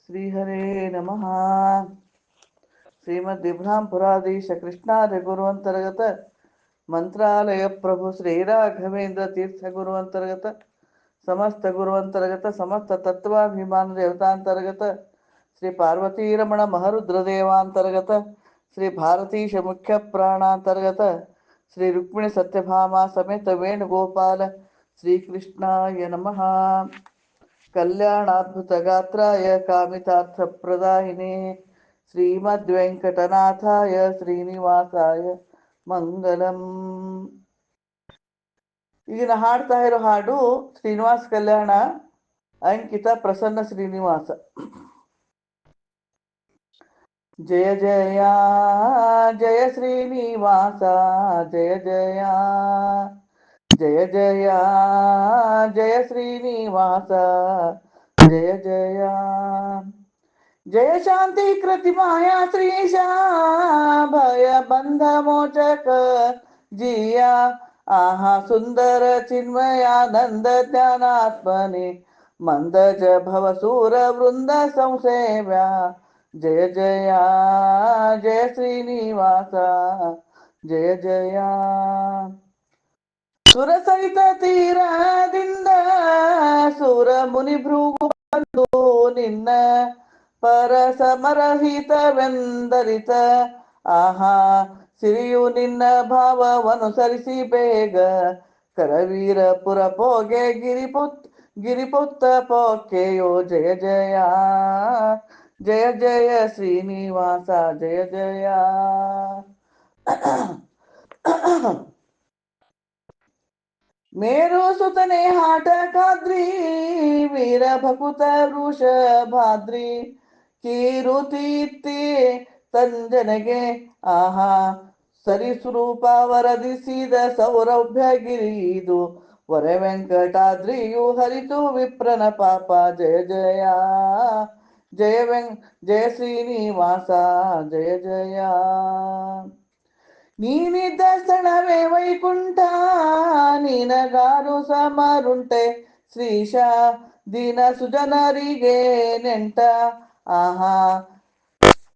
శ్రీహరే నమ. శ్రీమద్ ఇబ్రాం మంత్రాలయ ప్రభు శ్రీరాఘవేంద్ర తీర్థ గురువంతర్గత సమస్త గురువంతర్గత సమస్త తత్వాభిమాన దేవతాంతర్గత శ్రీ పార్వతీరమణ మహరుద్రదేవాంతర్గత శ్రీ భారతీశ ముఖ్య ప్రాణాంతర్గత ದೇವಾಂತರ್ಗತ ಶ್ರೀ ಭಾರತೀಶ ಮುಖ್ಯ ಪ್ರಾಣಾಂತರ್ಗತ ಶ್ರೀ ರುಕ್ಮಿಣಿ ಸತ್ಯಭಾಮ ಸಮೇತ ವೇಣುಗೋಪಾಲ ಶ್ರೀಕೃಷ್ಣಾಯ ನಮಃ ಕಲ್ಯಾಣಾದ್ಭುತ ಗಾತ್ರಾಯ ಕಾಮಿತಾರ್ಥ ಪ್ರದಾಯಿನೇ ಶ್ರೀಮದ್ ವೆಂಕಟನಾಥಾಯ ಶ್ರೀನಿವಾಸಾಯ ಮಂಗಲಂ ಈಗ ನಾ ಹಾಡ್ತಾ ಇರೋ ಹಾಡು ಶ್ರೀನಿವಾಸ ಕಲ್ಯಾಣ ಅಂಕಿತ ಪ್ರಸನ್ನ ಶ್ರೀನಿವಾಸ ಜಯ ಜಯ ಜಯ ಶ್ರೀನಿವಾಸ ಜಯ ಜಯ ಜಯ ಜಯ ಜಯ ಶ್ರೀನಿವಾಸ ಜಯ ಜಯ ಜಯ ಶಾಂತಿ ಕೃತಿ ಮಾಯಾ ಶ್ರೀಶ ಭಯ ಬಂಧ ಮೋಚಕ ಜಿಯ ಆಹಾ ಸುಂದರ ಚಿನ್ಮಯಾನಂದ ಜ್ಞಾನಾತ್ಮನೆ ಮಂದಜ ಭವ ಸೂರ ವೃಂದ ಸಂಸೇವ್ಯ ಜಯ ಜಯ ಜಯ ಶ್ರೀನಿವಾಸ, ಜಯ ಜಯ. ಸುರ ಸಹಿತ ತೀರದಿಂದ ಸುರ ಮುನಿ ಭೃಗು ಬಂದು ನಿನ್ನ ಪರ ಸಮರಹಿತವೆಂದರಿತ, ಆಹಾ, ಸಿರಿಯು ನಿನ್ನ ಭಾವವನುಸರಿಸಿ ಬೇಗ. ಕರವೀರಪುರ ಪೋಗೆ ಗಿರಿಪುತ್, ಗಿರಿಪುತ್ತ ಪೋಕೆಯೋ, ಜಯ ಜಯ. ಜಯ ಜಯ ಶ್ರೀನಿವಾಸ, ಜಯ ಜಯ. ಮೇರು ಸುತನೆ ಹಾಟಕಾದ್ರಿ ವೀರ ಭಕುತ ವೃಷಭಾದ್ರಿ ತೀತಿ ಸಂಜನೆಗೆ ಆಹಾ ಸರಿಸ್ವರೂಪ ವರದಿಸಿದ ಸೌರಭ್ಯ ಗಿರಿದು. ವರ ವೆಂಕಟಾದ್ರಿಯು ಹರಿತು ವಿಪ್ರನ ಪಾಪ, ಜಯ ಜಯ. ಜಯ ವೆಂ ಜಯ ಶ್ರೀನಿವಾಸ ಜಯ ಜಯ ನೀನಿದ್ದ ಸ್ಥಳವೇ ವೈಕುಂಠ ನಿನಗಾರು ಸಮರುಂಟೆ ಶ್ರೀಶ ದೀನ ಸುಜನರಿಗೆ ನೆಂಟ ಆಹಾ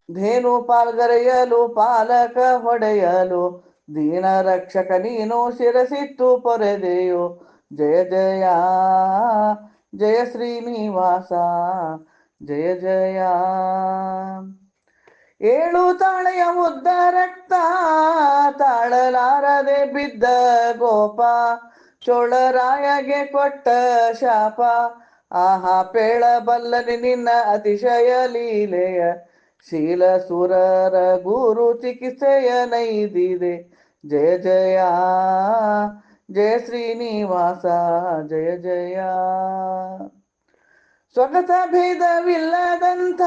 ಧೇನು ಪಾಲ್ಗರೆಯಲು ಪಾಲಕ ಹೊಡೆಯಲು ದೀನ ರಕ್ಷಕ ನೀನು ಶಿರಸಿಟ್ಟು ಪೊರೆದೆಯು ಜಯ ಜಯ ಜಯ ಶ್ರೀನಿವಾಸ ಜಯ ಜಯ. ಏಳು ತಾಳೆಯ ಉದ್ದ ರಕ್ತ ತಾಳಲಾರದೆ ಬಿದ್ದ ಗೋಪ, ಚೋಳರಾಯಗೆ ಕೊಟ್ಟ ಶಾಪ, ಆಹಾ ಪೇಳ ಬಲ್ಲನೆ ನಿನ್ನ ಅತಿಶಯ ಲೀಲೆಯ, ಶೀಲ ಸುರರ ಗುರು ಚಿಕಿತ್ಸೆಯ ನೈದಿದೆ. ಜಯ ಜಯ. ಜಯ ಶ್ರೀನಿವಾಸ, ಜಯ ಜಯ. ಸ್ವಗತ ಭೇದವಿಲ್ಲದಂತ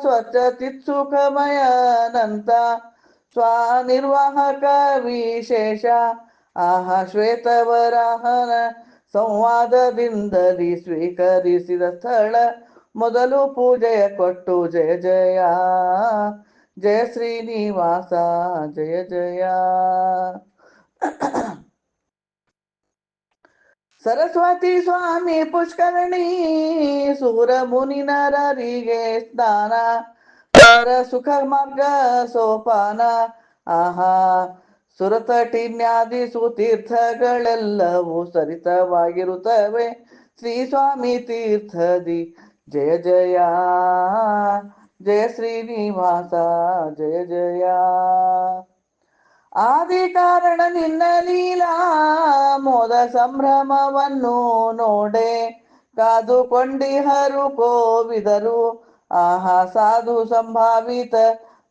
ಸ್ವಚ್ಛ ಚಿತ್ಸುಖಮಯನಂತ ಸ್ವಾನಿರ್ವಾಹಕ ವಿಶೇಷ, ಆಹ ಶ್ವೇತವರಾಹನ ಸಂವಾದದಿಂದಲಿ ಸ್ವೀಕರಿಸಿದ ಸ್ಥಳ. ಮೊದಲು ಪೂಜೆಯ ಕೊಟ್ಟು ಜಯ ಜಯ ಜಯ ಶ್ರೀನಿವಾಸ, ಜಯ ಜಯ. ಸರಸ್ವತಿ ಸ್ವಾಮಿ ಪುಷ್ಕರಣಿ ಸೂರ ಮುನಿ ನರರಿಗೆ ಸ್ನಾನ ಪರ ಸುಖ ಮಾರ್ಗ ಸೋಪಾನ ಆಹಾ ಸುರತಟಿನ್ಯಾದಿ ಸುತೀರ್ಥಗಳೆಲ್ಲವೂ ಸರಿತವಾಗಿರುತ್ತವೆ ಶ್ರೀ ಸ್ವಾಮಿ ತೀರ್ಥದಿ ಜಯ ಜಯ ಜಯ ಶ್ರೀನಿವಾಸ ಜಯ ಜಯ ಆದಿ ಕಾರಣ ನಿನ್ನ ಲೀಲಾ, ಮೋದ ಸಂಭ್ರಮವನ್ನು ನೋಡೆ. ಕಾದುಕೊಂಡಿಹರು ಕೋವಿದರು, ಆಹಾ ಸಾಧು ಸಂಭಾವಿತ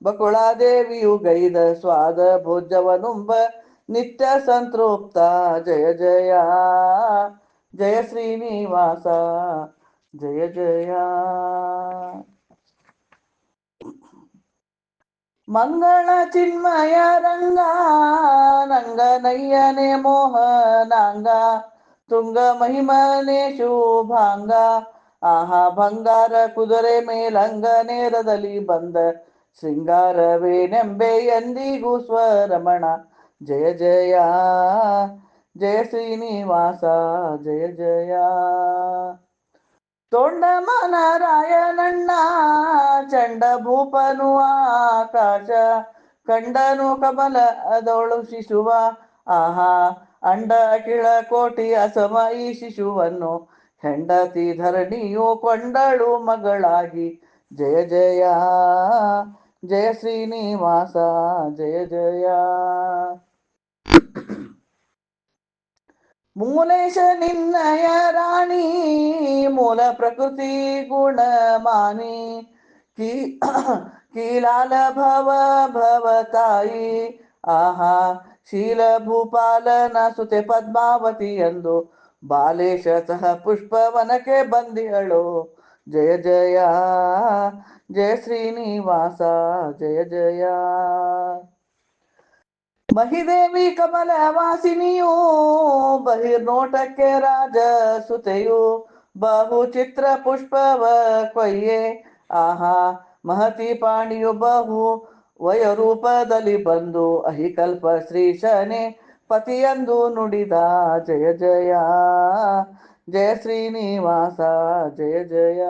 ಬಕುಳಾದೇವಿಯು ಗೈದ ಸ್ವಾದ ಭೋಜವನುಂಬ ನಿತ್ಯ ಸಂತೃಪ್ತ. ಜಯ ಜಯ ಜಯ ಶ್ರೀನಿವಾಸ, ಜಯ ಜಯ. ಮಂಗಳ ಚಿನ್ಮಯ ರಂಗ ನಂಗ ನಯ್ಯನೆ ಮೋಹನಾಂಗ ತುಂಗ ಮಹಿಮನೆ ಶುಭಾಂಗ ಆಹಾ ಬಂಗಾರ ಕುದುರೆ ಮೇಲಂಗ ನೇರದಲ್ಲಿ ಬಂದ ಶೃಂಗಾರವೇ ನೆಂಬೆ ಎಂದಿಗೂ ಸ್ವರಮಣ ಜಯ ಜಯ ಜಯ ಶ್ರೀನಿವಾಸ ಜಯ ಜಯ ತೊಂಡಮನರಾಯನಣ್ಣ ಚಂಡ ಭೂಪನು ಆಕಾಶ, ಕಂಡನು ಅದೋಳು ಶಿಶುವ. ಆಹಾ, ಅಂಡ, ಕಿಳ, ಕೋಟಿ, ಅಸಮ ಈ ಶಿಶುವನ್ನು ಹೆಂಡತಿ ಧರಣಿಯು ಕೊಂಡಳು ಮಗಳಾಗಿ. ಜಯ ಜಯ ಜಯ ಶ್ರೀನಿವಾಸ, ಜಯ ಜಯ. ಮೂಲೇಶ ನಿನ್ನಯ ರಾಣಿ ಮೂಲ ಪ್ರಕೃತಿ ಗುಣಮಾನಿ ಕೀ ಕೀಲಾಲ ಭವ ಭವ ತಾಯಿ ಆಹಾ ಶೀಲ ಭೂಪಾಲನ ಸುತೆ ಪದ್ಮಾವತಿ ಎಂದು ಬಾಲೇಶ ಸಹ ಪುಷ್ಪವನಕ್ಕೆ ಬಂದಿಹಳು ಜಯ ಜಯ ಜಯ ಶ್ರೀನಿವಾಸ ಜಯ ಜಯ ಮಹಿದೇವಿ ಕಮಲ ವಾಸಿನಿಯು ಬಹಿರ್ನೋಟಕ್ಕೆ ರಾಜ ಸುತೆಯು ಬಹು ಚಿತ್ರ ಪುಷ್ಪವ ಕೊಯ್ಯೆ. ಆಹಾ, ಮಹತಿ ಪಾಣಿಯು ಬಹು ವಯರೂಪದಲ್ಲಿ ಬಂದು, ಅಹಿಕಲ್ಪ ಶ್ರೀ ಶನಿ ಪತಿಯಂದು ನುಡಿದ. ಜಯ ಜಯ ಜಯ ಶ್ರೀನಿವಾಸ, ಜಯ ಜಯ.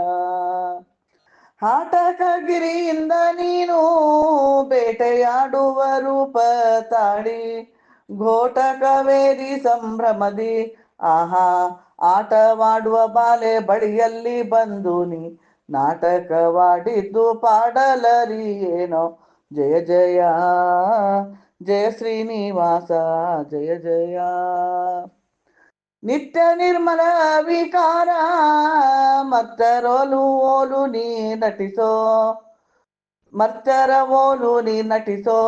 ಹಾಟಕಗಿರಿಯಿಂದ ನೀನು ಬೇಟೆಯಾಡುವ ರೂಪ ತಾಳಿ ಘೋಟಕವೇರಿ ಸಂಭ್ರಮದಿ. ಆಹಾ, ಆಟವಾಡುವ ಬಾಲೆ ಬಳಿಯಲ್ಲಿ ಬಂದು ನೀ ನಾಟಕವಾಡಿದ್ದು ಪಾಡಲರಿ ಏನೋ ಜಯ ಜಯ ಜಯ ಶ್ರೀನಿವಾಸ, ಜಯ ಜಯ. ನಿತ್ಯ ನಿರ್ಮಲ ವಿಕಾರ ಮತ್ತರೋಲು ಓಲು ನೀ ನಟಿಸೋ, ಮತ್ತರ ಓಲು ನೀ ನಟಿಸೋ,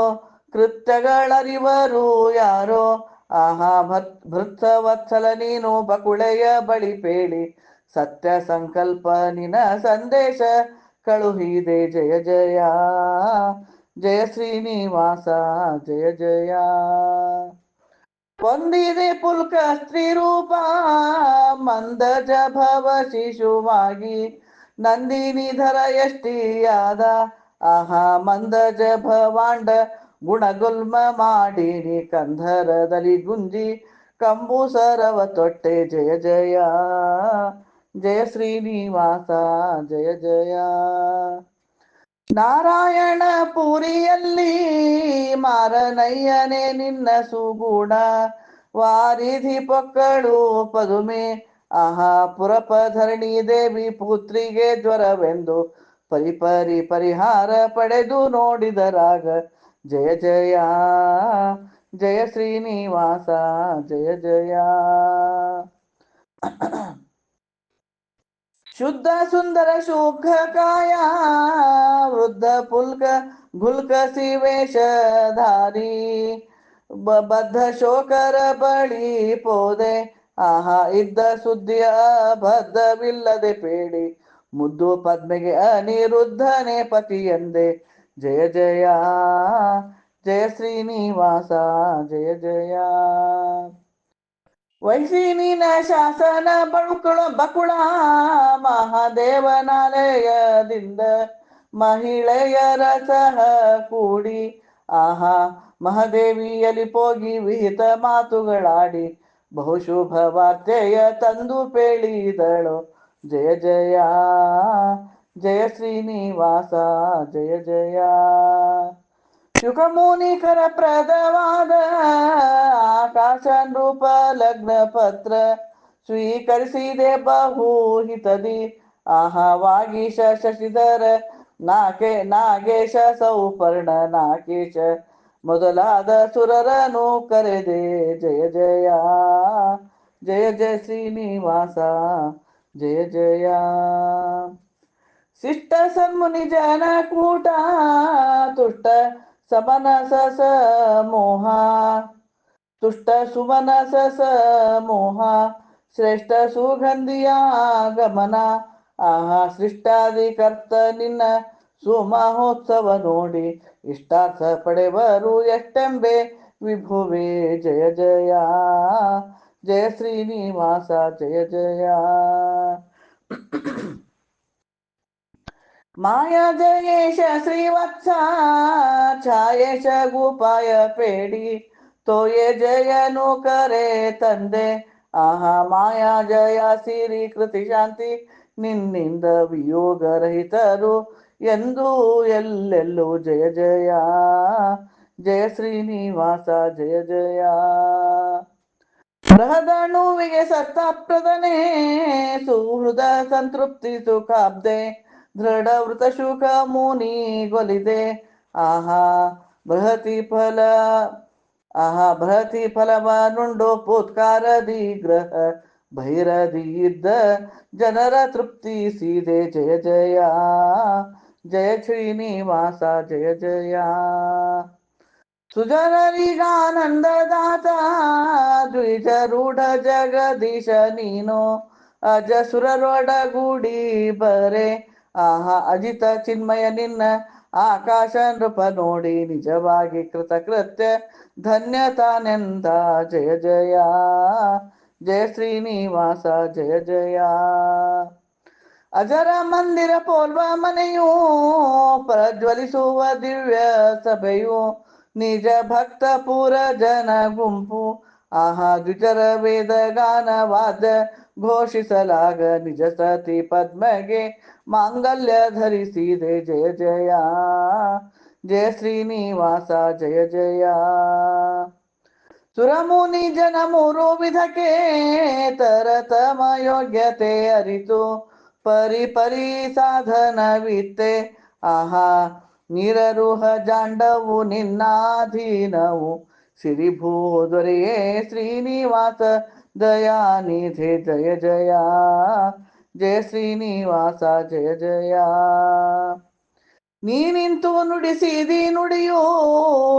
ಕೃತ್ಯಗಳರಿವರು ಯಾರೋ, ಆಹಾ ಭತ್, ಭೃತ್ಸವತ್ಸಲ ನೀನು ಬಕುಳೆಯ ಬಳಿ ಪೇಳಿ, ಸತ್ಯ ಸಂಕಲ್ಪ ನಿನ ಸಂದೇಶ ಕಳುಹಿದೆ, ಜಯ ಜಯ ಜಯ ಶ್ರೀನಿವಾಸ, ಜಯ ಜಯ. ಹೊಂದಿದೆ ಪುಲ್ಕ ಸ್ತ್ರೀ ರೂಪ ಮಂದಜ ಭವ ಶಿಶುವಾಗಿ. ನಂದಿನಿಧರ ಎಷ್ಟಿಯಾದ? ಆಹಾ, ಮಂದಜ ಭವಾಂಡ ಗುಣಗುಲ್ಮ ಮಾಡಿರಿ ಕಂಧರದಲ್ಲಿ ಗುಂಜಿ. ಕಂಬು ಸರವ ತೊಟ್ಟೆ, ಜಯ ಜಯ. ಜಯ ಶ್ರೀನಿವಾಸ, ಜಯ ಜಯ. ನಾರಾಯಣ ಪುರಿಯಲ್ಲಿ ಮಾರನಯ್ಯನೇ ನಿನ್ನ ಸುಗುಣ. ವಾರಿಧಿ ಪೊಕ್ಕಳು ಪದುಮೆ, ಆಹಾ ಪುರಪಧರಣಿ ದೇವಿ ಪುತ್ರಿಗೆ ಜ್ವರವೆಂದು ಪರಿಪರಿ ಪರಿಹಾರ ಪಡೆದು ನೋಡಿದರಾಗ ಜಯ ಜಯ ಜಯ ಶ್ರೀನಿವಾಸ, ಜಯ ಜಯ. ಶುದ್ಧ ಸುಂದರ ಶುಖ ಕಾಯ, ವೃದ್ಧ ಪುಲ್ಕ ಗುಲ್ಕ ಸಿವೇಶಧಾರಿ. ಬದ್ಧ ಶೋಕರ ಬಳಿ ಪೋದೆ, ಆಹಾ, ಇದ್ದ ಸುದ್ದಿಯ ಬದ್ಧವಿಲ್ಲದೆ ಪೇಡಿ. ಮುದ್ದು ಪದ್ಮೆಗೆ ಅನಿರುದ್ಧನೆ ಪತಿ ಎಂದೆ. ಜಯ ಜಯ ಜಯ ಶ್ರೀನಿವಾಸ, ಜಯ ಜಯ. ವೈಶಿನಿನ ಶಾಸನ ಬಳುಕುಳ ಬಕುಳ ಮಹಾದೇವನಾಲಯದಿಂದ ಮಹಿಳೆಯರ ಸಹ ಕೂಡಿ, ಆಹಾ, ಮಹಾದೇವಿಯಲ್ಲಿ ಪೋಗಿ ವಿಹಿತ ಮಾತುಗಳಾಡಿ, ಬಹುಶುಭ ವಾರ್ತೆಯ ತಂದು ಪೇಳಿದಳು. ಜಯ ಜಯ ಜಯ ಶ್ರೀನಿವಾಸ, ಜಯ ಜಯ. ಶುಕಮುನಿಕರ ಪ್ರದವಾದ ಆಕಾಶ ನೃಪ ಲಗ್ನ ಪತ್ರ ಸ್ವೀಕರಿಸಿದೆ ಬಹು ಹಿತದಿ ಆಹಾ ವಾಗೀಶ ಶಶಿಧರ ನಾಕೆ ನಾಗೇಶ ಸೌಪರ್ಣ ನಾಗೇಶ ಮೊದಲಾದ ಸುರರನು ಕರೆದೆ ಜಯ ಜಯ ಜಯ ಜಯ ಶ್ರೀನಿವಾಸ ಜಯ ಜಯ ಶಿಷ್ಟ ಸನ್ಮುನಿ ಜನ ಕೂಟ ತುಷ್ಟ ಸಮನಸ ಮೋಹ ತುಷ್ಟ ಸುಮನಸ ಮೋಹ ಶ್ರೇಷ್ಠ ಸುಗಂಧಿಯ ಗಮನ ಆಹಾ ಸೃಷ್ಟಾದಿ ಕರ್ತ ನಿನ್ನ ಸುಮಹೋತ್ಸವ ನೋಡಿ ಇಷ್ಟಾರ್ಥ ಪಡೆವರು ಎಷ್ಟೆಂಬೆ ವಿಭುವೆ ಜಯ ಜಯ ಜಯ ಶ್ರೀನಿವಾಸ ಜಯ ಜಯ ಜಯೇಶ ಶ್ರೀವತ್ಸ, ಛಾಯೇಶ ಗೋಪಾಯ ಪೇಡಿ, ತೋಯೆ ಜಯನು ಕರೆ ತಂದೆ. ಆಹಾ ಮಾಯಾ ಜಯ ಸಿರಿ ಕೃತಿ ಶಾಂತಿ, ನಿನ್ನಿಂದ ವಿಯೋಗ ರಹಿತರು ಎಂದು ಎಲ್ಲೆಲ್ಲೂ ಜಯ ಜಯ. ಜಯ ಶ್ರೀನಿವಾಸ, ಜಯ ಜಯ. ಬೃಹದಣುವಿಗೆ ಸತ್ತಾಪ್ರದನೇ ಸುಹೃದ ಸಂತೃಪ್ತಿ ಸುಖಾಬ್ದೆ. ದೃಢ ವೃತ ಶುಕ ಮುನಿ ಗೊಲಿದೆ ಆಹಾ ಬೃಹತಿ ಫಲ ಆಹಾ ಬೃಹತಿ ಫಲವ ನುಂಡು ಪೂತ್ಕಾರದಿ ಗ್ರಹ ಭೈರದಿ ಇದ್ದ ಜನರ ತೃಪ್ತಿ ಸೀದೆ ಜಯ ಜಯ ಜಯ ಶ್ರೀನಿವಾಸ ಜಯ ಜಯ ಸುಜನರಿಗಾನಂದದಾತ ದ್ವಿಜರೂಢ ಜಗದೀಶ ನೀನು ಅಜ ಸುರರೊಡಗೂಡಿ ಬರೆ ಆಹಾ ಅಜಿತ ಚಿನ್ಮಯ ನಿನ್ನ ಆಕಾಶ ನೃಪ ನೋಡಿ ನಿಜವಾಗಿ ಕೃತಕೃತ್ಯ ಧನ್ಯತಾನೆಂದ ಜಯ ಜಯ. ಜಯ ಶ್ರೀನಿವಾಸ. ಜಯ ಜಯ. ಅಜರ ಮಂದಿರ ಪೋಲ್ವ ಮನೆಯೂ ಪ್ರಜ್ವಲಿಸುವ ದಿವ್ಯ ಸಭೆಯು ನಿಜ ಭಕ್ತ ಪುರ ಜನ ಗುಂಪು. ಆಹಾ ದ್ವಿಜರ ವೇದ ಗಾನವಾದ ಘೋಷಿಸಲಾಗ ನಿಜ ಸತಿ ಪದ್ಮಗೆ ಮಾಂಗಲ್ಯ ಧರಿಸಿದೆ ಜಯ ಜಯ ಜಯ ಶ್ರೀನಿವಾಸ ಜಯ ಜಯ ಸುರಮುನಿ ಜನ ಮೂರು ವಿಧಕ್ಕೆ ತರತಮ ಯೋಗ್ಯತೆ ಅರಿತು ಪರಿ ಪರಿ ಸಾಧನವಿತ್ತೆ ಆಹಾ ನೀರರುಹ ಜಾಂಡವು ನಿನ್ನಾಧೀನವು ಸಿರಿಭೂ ದೊರೆಯೇ ಶ್ರೀನಿವಾಸ ದಯಾನಿಧೆ ಜಯ ಜಯ. ಜಯ ಶ್ರೀನಿವಾಸ, ಜಯ ಜಯ. ನೀ ನಿಂತು ನುಡಿಸಿದಿ ನುಡಿಯೋ,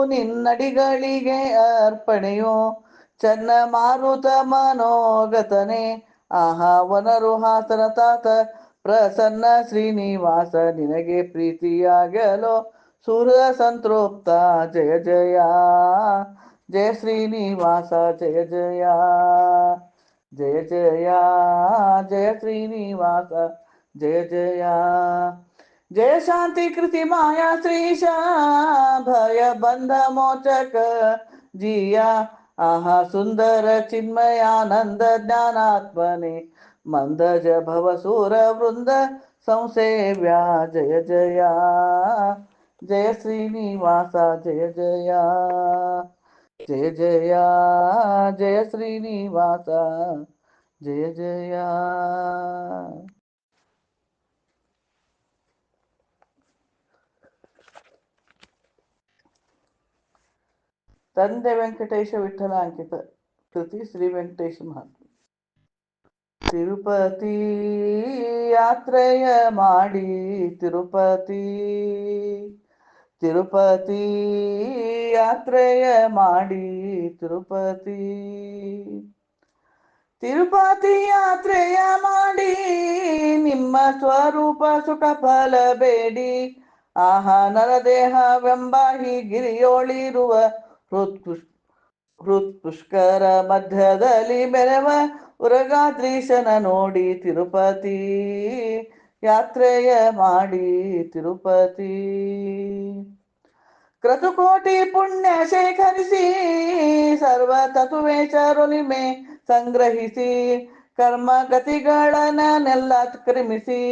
ನಿನ್ನಡಿಗಳಿಗೆ ಅರ್ಪಣೆಯೋ. ಚನ್ನ ಮಾರುತ ಮನೋಗತನೆ, ಆಹಾ ವನರು ಹಾಸನ ತಾತ. ಪ್ರಸನ್ನ ಶ್ರೀನಿವಾಸ, ನಿನಗೆ ಪ್ರೀತಿಯಾಗಲೋ. ಸುರ ಸಂತೃಪ್ತ, ಜಯ ಜಯ. ಜಯ ಶ್ರೀನಿವಾಸ ಜಯ ಜಯ ಜಯ ಜಯ ಜಯ ಶ್ರೀನಿವಾಸ ಜಯ ಜಯ ಜಯ ಶಾಂತಿ ಕೃತಿ ಮಾಯಾ ಶ್ರೀಶ ಭಯ ಬಂಧ ಮೋಚಕ ಜಿಯ ಆಹಾ ಸುಂದರ ಚಿನ್ಮಯಾನಂದ ಜ್ಞಾನಾತ್ಮನೆ ಮಂದಜ ಭವ ಸೂರ ವೃಂದ ಸಂಸೇವ್ಯ ಜಯ ಜಯ ಜಯ ಶ್ರೀನಿವಾಸ ಜಯ ಜಯ ಜಯ ಜಯ ಜಯ ಶ್ರೀನಿವಾಸ ಜಯ ಜಯ ತಂದೆ ವೆಂಕಟೇಶ ವಿಠಲ ಅಂಕಿತ ಕೃತಿ ಶ್ರೀ ವೆಂಕಟೇಶ ಮಹಾತ್ಮ ತಿರುಪತಿ ಯಾತ್ರೆಯ ಮಾಡಿ ತಿರುಪತಿ ತಿರುಪತಿ ಯಾತ್ರೆಯ ಮಾಡಿ ತಿರುಪತಿ. ತಿರುಪತಿ ಯಾತ್ರೆಯ ಮಾಡಿ ನಿಮ್ಮ ಸ್ವರೂಪ ಸುಖ ಫಲ ಬೇಡಿ. ಆಹಾ, ನರದೇಹವೆಂಬ ಈ ಗಿರಿಯೋಳಿರುವ ಹೃತ್ಪುಷ್, ಹೃತ್ಪುಷ್ಕರ ಮಧ್ಯದಲ್ಲಿ ಬೆರವ ಉರಗಾದ್ರೀಶನ ನೋಡಿ ತಿರುಪತಿ. ಯಾತ್ರೆಯ ಮಾಡಿ ತಿರುಪತಿ. ಕ್ರತುಕೋಟಿ ಪುಣ್ಯ ಶೇಖರಿಸಿ, ಸರ್ವ ತತ್ವೇಶರೊಲಿಮೆ ಸಂಗ್ರಹಿಸಿ, ಕರ್ಮ ಗತಿಗಳನ್ನೆಲ್ಲ ಕ್ರಮಿಸಿ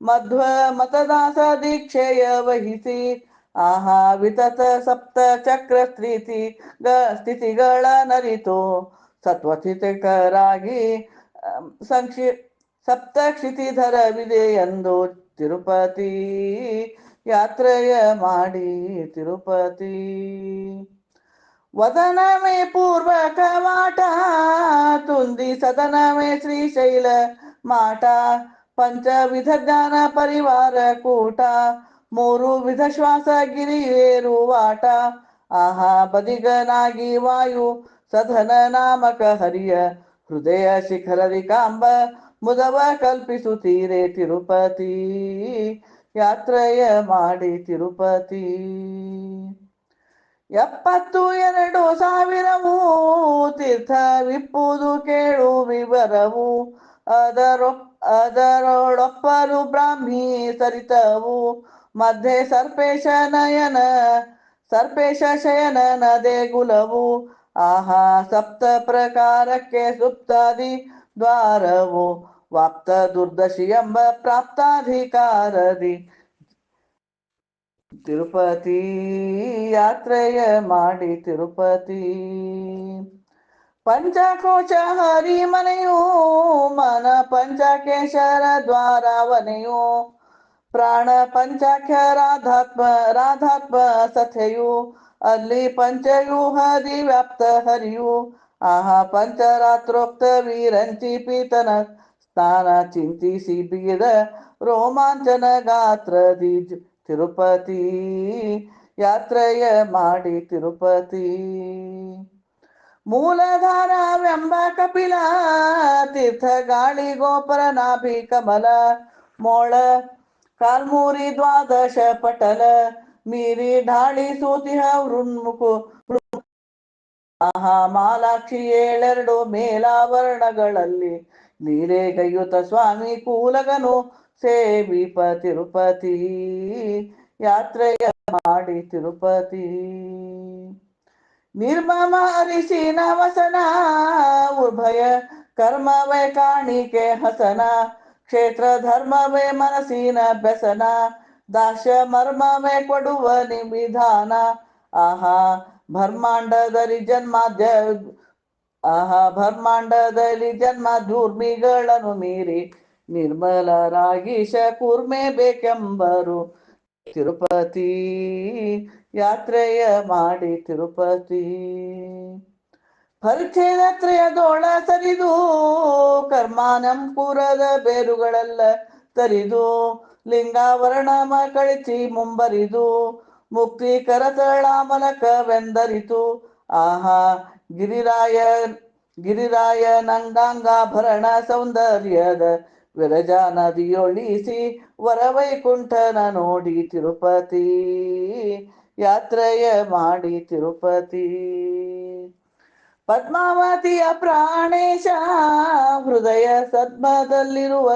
ಮಧ್ವ ಮತದಾಸ ದೀಕ್ಷೆಯ ವಹಿಸಿ, ಆಹಾ ವಿತತ ಸಪ್ತ ಚಕ್ರ ಸ್ಥಿತಿ ಗ ಸ್ಥಿತಿಗಳ ನರಿತು ಸತ್ವಚಿತಕರಾಗಿ ಸಂಕ್ಷಿ ಎಂದು ತಿರುಪತಿ ಯಾತ್ರೆಯ ಮಾಡಿ ತಿರುಪತಿ. ವದನವೇ ಪೂರ್ವ ಕವಾಟ ತುಂದಿ ಸದನವೇ ಶ್ರೀಶೈಲ ಮಾಟ, ಪಂಚವಿಧ ಜ್ಞಾನ ಪರಿವಾರ ಕೂಟ, ಮೂರು ವಿಧ ಶ್ವಾಸ ಗಿರಿಯೇರುವಾಟ ಆಹಾ ಬದಿಗನಾಗಿ ವಾಯು ಸಧನ ನಾಮಕ ಹರಿಯ ಹೃದಯ ಶಿಖರದಿ ಕಾಂಬ ಮುದವ ಕಲ್ಪಿಸುತ್ತೀರೆ ತಿರುಪತಿ. ಯಾತ್ರೆಯ ಮಾಡಿ ತಿರುಪತಿ. ಎಪ್ಪತ್ತು ಎರಡು ಸಾವಿರವು ತೀರ್ಥವಿಪ್ಪುದು ಕೇಳು ವಿವರವು. ಅದರೊ ಅದರೊಳೊಪ್ಪಲು ಬ್ರಾಹ್ಮಿ ಸರಿತವು. ಮಧ್ಯೆ ಸರ್ಪೇಶ ನಯನ, ಸರ್ಪೇಶ ಶಯನ ನದೆ ಗುಲವು. ಆಹಾ, ಸಪ್ತ ಪ್ರಕಾರಕ್ಕೆ ಸುಪ್ತಾದಿ. ದ್ವಾರವು ವಾಪ್ತ ದುರ್ದಶಿ ಎಂಬ ಪ್ರಾಪ್ತಾಧಿಕಾರದಿ ತಿರುಪತಿ ಯಾತ್ರೆಯ ಮಾಡಿ ತಿರುಪತಿ ಪಂಚಕೋಶ ಹರಿಮನೆಯು ಮನ ಪಂಚಕೇಶರ ದ್ವಾರವನೆಯು ಪ್ರಾಣ ಪಂಚಾಖ್ಯ ರಾಧಾತ್ಮ ರಾಧಾತ್ಮ ಸಥೆಯು ಅಲ್ಲಿ ಪಂಚವ್ಯೂಹದಿ ವ್ಯಾಪ್ತ ಹರಿಯು ಆಹಾ ಪಂಚರಾತ್ರೋಕ್ತ ವೀರಂಚಿ ಪೀತನ ಸ್ನಾನ ಚಿಂತಿಸಿ ಬಿಗಿದ ರೋಮಾಂಚನ ಗಾತ್ರದಿ ಜ- ತಿರುಪತಿ. ಯಾತ್ರೆಯ ಮಾಡಿ ತಿರುಪತಿ. ಮೂಲಧಾರವೆಂಬ ಕಪಿಲ ತೀರ್ಥ ಗಾಳಿ ಗೋಪರ ನಾಭಿ ಕಮಲ, ಮೋಳ, ಕಾಲ್ಮೂರಿ ದ್ವಾದಶ ಪಟಲ, ಮೀರಿ ಢಾಳಿ ಸೂತಿಹ ವೃನ್ಮುಖು ಆಹಾ ಮಾಲಾಕ್ಷಿ ಏಳೆರಡು ಮೇಲಾವರಣಗಳಲ್ಲಿ ನೀರೇಗೈಯುತ ಸ್ವಾಮಿ ಕೂಲಗನು ಸೇವಿಪ ತಿರುಪತಿ, ಯಾತ್ರೆಯ ಮಾಡಿ ತಿರುಪತಿ. ನಿರ್ಮಮ ಅರಿಸಿ ನವಸನ, ಉಭಯ ಕರ್ಮವೇ ಕಾಣಿಕೆ ಹಸನ, ಕ್ಷೇತ್ರ ಧರ್ಮವೇ ಮನಸ್ಸಿನ ಬೆಸನ ದಾಶ ಮರ್ಮವೇ ಕೊಡುವ ನಿವಿಧಾನ. ಆಹಾ ಬ್ರಹ್ಮಾಂಡದಲ್ಲಿ ಜನ್ಮ ಆಹ, ಬ್ರಹ್ಮಾಂಡದಲ್ಲಿ ಜನ್ಮ ಧೂರ್ಮಿಗಳನ್ನು ಮೀರಿ ನಿರ್ಮಲರಾಗಿ ಕೂರ್ಮೆ ಬೇಕೆಂಬರು. ತಿರುಪತಿ ಯಾತ್ರೆಯ ಮಾಡಿ ತಿರುಪತಿ. ಪರಿಚ್ಛೇದತ್ರಯದೋಳ ಸರಿದು ಕರ್ಮಾನಂಪುರದ ಬೇರುಗಳೆಲ್ಲ ತರಿದು, ಲಿಂಗಾವರಣ ಕಳಿಸಿ ಮುಂಬರಿದು ಮುಕ್ತಿ ಕರತಳ ಮಲಕವೆಂದರಿತು. ಆಹಾ, ಗಿರಿರಾಯ ಗಿರಿರಾಯ ನಂಗಾಂಗಾಭರಣ ಸೌಂದರ್ಯದ ವಿರಜ ನದಿಯೊಳಿಸಿ ವರವೈಕುಂಠನ ನೋಡಿ ತಿರುಪತಿ, ಯಾತ್ರೆಯ ಮಾಡಿ ತಿರುಪತಿ. ಪದ್ಮಾವತಿಯ ಪ್ರಾಣೇಶ, ಹೃದಯ ಸದ್ಮದಲ್ಲಿರುವ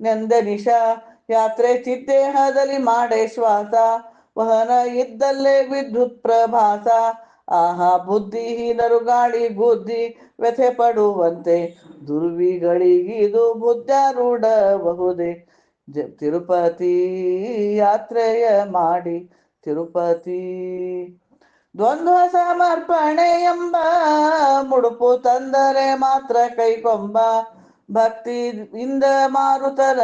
ನೆಂದನಿಶ, ಯಾತ್ರೆ ಚಿದ್ದೇಹದಲ್ಲಿ ಮಾಡೇ ಶ್ವಾಸ ವಹನ ಇದ್ದಲ್ಲೇ ವಿದ್ಯುತ್ ಪ್ರಭಾಸ. ಆಹಾ, ಬುದ್ಧಿಹೀನರು ಗಾಳಿ ಬುದ್ಧಿ ವ್ಯಥೆ ಪಡುವಂತೆ. ದುರ್ವಿಗಳಿಗಿದು ಬುದ್ಧಾರೂಢಬಹುದೇ ತಿರುಪತಿ ಯಾತ್ರೆಯ ಮಾಡಿ, ತಿರುಪತಿ. ದ್ವಂದ್ವ ಸಮರ್ಪಣೆ ಎಂಬ ಮುಡುಪು ತಂದರೆ ಮಾತ್ರ ಕೈಕೊಂಬ. ಭಕ್ತಿಯಿಂದ ಮಾರುತನ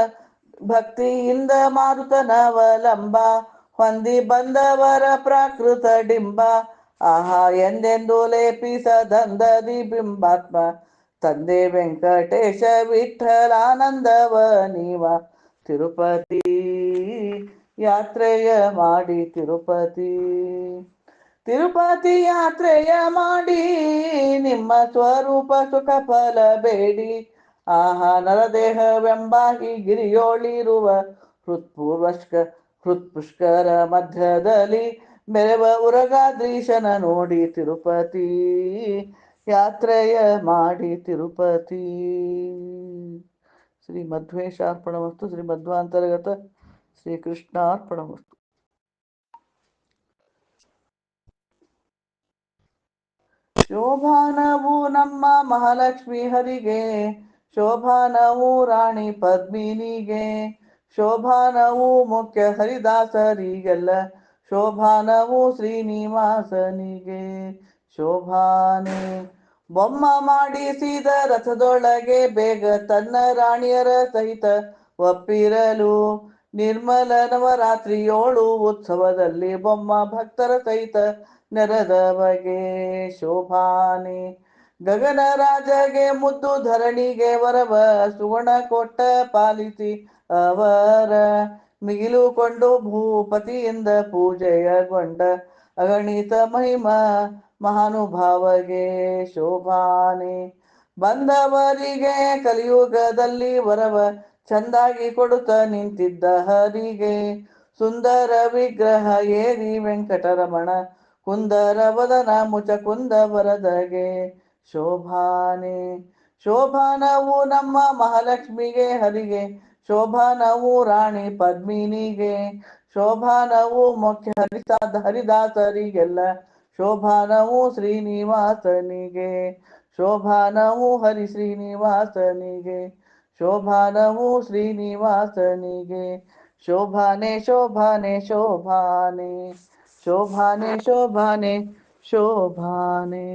ಇಂದ ಮಾರುತನವಲಂಬ. ಹೊಂದಿ ಬಂದವರ ಪ್ರಾಕೃತ ಡಿಂಬ. ಆಹಾ, ಎಂದೆಂದು ಲೇಪಿಸದಂದದಿ ಬಿಂಬಾತ್ಮ. ತಂದೆ ವೆಂಕಟೇಶ ವಿಠಲಾನಂದವ ನೀವ. ತಿರುಪತಿ ಯಾತ್ರೆಯ ಮಾಡಿ ತಿರುಪತಿ. ತಿರುಪತಿ ಯಾತ್ರೆಯ ಮಾಡಿ ನಿಮ್ಮ ಸ್ವರೂಪ ಸುಖ ಫಲ ಬೇಡಿ. ಆಹಾ ನರದೇಹವೆಂಬಾಗಿ ಗಿರಿಯೋಳಿರುವ ಹೃತ್ಪೂರ್ವಷ್ಕ ಹೃತ್ಪುಷ್ಕರ ಮಧ್ಯದಲ್ಲಿ ಮೆರವ ಉರಗಾದ್ರೀಶನ ನೋಡಿ ತಿರುಪತಿ, ಯಾತ್ರೆಯ ಮಾಡಿ ತಿರುಪತಿ. ಶ್ರೀ ಮಧ್ವೇಶಾರ್ಪಣಮಸ್ತು ಶ್ರೀ ಮಧ್ವಾಂತರ್ಗತ ಶ್ರೀ ಕೃಷ್ಣಾರ್ಪಣಮಸ್ತು ಶೋಭಾನವು ನಮ್ಮ ಮಹಾಲಕ್ಷ್ಮಿ ಹರಿಗೆ, ಶೋಭಾನವು ರಾಣಿ ಪದ್ಮಿನಿಗೆ ಶೋಭಾನವು ಮುಖ್ಯ ಹರಿದಾಸರಿಗೆಲ್ಲ. ಶೋಭಾನವು ಶ್ರೀನಿವಾಸನಿಗೆ. ಶೋಭಾನೆ, ಬೊಮ್ಮ ಮಾಡಿಸಿದ ರಥದೊಳಗೆ ಬೇಗ ತನ್ನ ರಾಣಿಯರ ಸಹಿತ ಒಪ್ಪಿರಲು. ನಿರ್ಮಲ ನವರಾತ್ರಿಯೋಳು ಉತ್ಸವದಲ್ಲಿ ಬೊಮ್ಮ ಭಕ್ತರ ಸಹಿತ ನೆರೆದ ಬಗೆ. ಶೋಭಾನೆ ಗಗನ ರಾಜಗೆ ಮುದ್ದು ಧರಣಿಗೆ ವರವ ಸುಗುಣ ಕೊಟ್ಟ ಪಾಲಿಸಿ ಅವರ ಮಿಗಿಲುಕೊಂಡು ಭೂಪತಿಯಿಂದ ಪೂಜೆಯಗೊಂಡ ಅಗಣಿತ ಮಹಿಮ ಮಹಾನುಭಾವಗೆ ಶೋಭಾನೆ. ಬಂದವರಿಗೆ ಕಲಿಯುಗದಲ್ಲಿ ವರವ ಚಂದಾಗಿ ಕೊಡುತ್ತ ನಿಂತಿದ್ದ ಹರಿಗೆ. ಸುಂದರ ವಿಗ್ರಹ ಏರಿ ವೆಂಕಟರಮಣ, ಕುಂದರ ವದನ ಮುಚ ಕುಂದ ವರದಗೆ ಶೋಭಾನೆ. ಶೋಭಾನವು ನಮ್ಮ ಮಹಾಲಕ್ಷ್ಮಿಗೆ ಹರಿಗೆ. ಶೋಭಾನವು ರಾಣಿ ಪದ್ಮಿನಿಗೆ ಶೋಭಾನವು ಮುಖ್ಯ ಹರಿದಾಸ ಹರಿದಾಸರಿಗೆಲ್ಲ ಶೋಭಾನವು ಶ್ರೀನಿವಾಸನಿಗೆ ಶೋಭಾನವು ಹರಿ ಶ್ರೀನಿವಾಸನಿಗೆ ಶೋಭಾನವು ಶ್ರೀನಿವಾಸನಿಗೆ ಶೋಭಾನೆ ಶೋಭಾನೆ ಶೋಭಾನೆ ಶೋಭಾನೆ ಶೋಭಾನೆ ಶೋಭಾನೆ